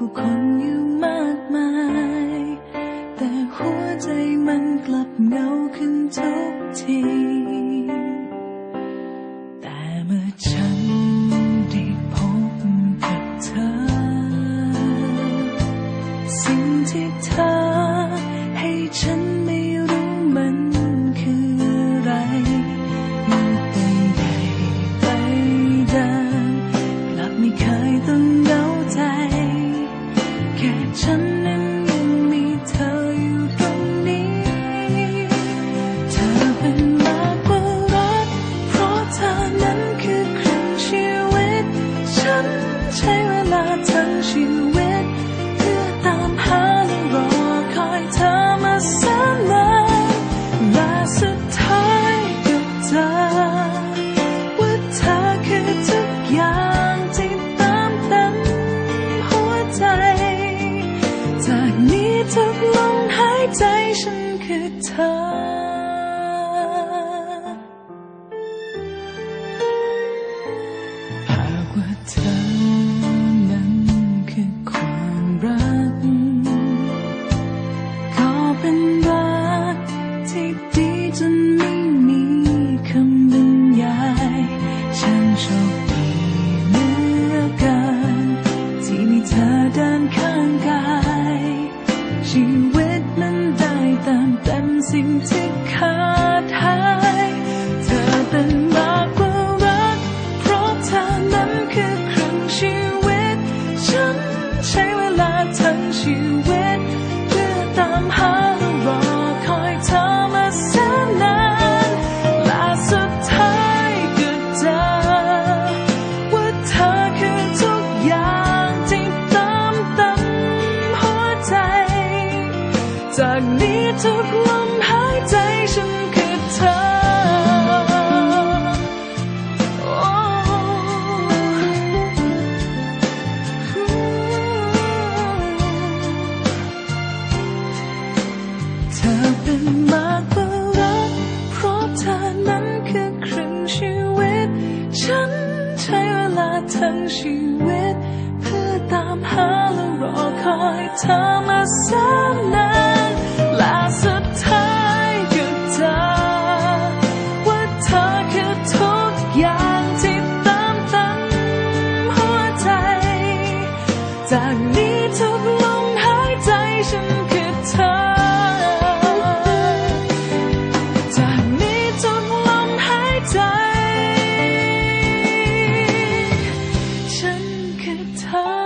ผู้คนอยู่มากมาย แต่หัวใจมันกลับเงาขึ้นทุกที แต่เมื่อฉันได้พบกับเธอ สิ่งที่เธอ นี้ทุกลมหายใจฉันคือเธอ จากนี้ทุกลมหายใจฉันคือเธอเธอเป็นมากกว่ารักเพราะเธอนั้นคือครึ่งชีวิตฉันใช้เวลาทั้งชีวิต เพื่อตามหาและรอคอยเธอมาแสนนาน time.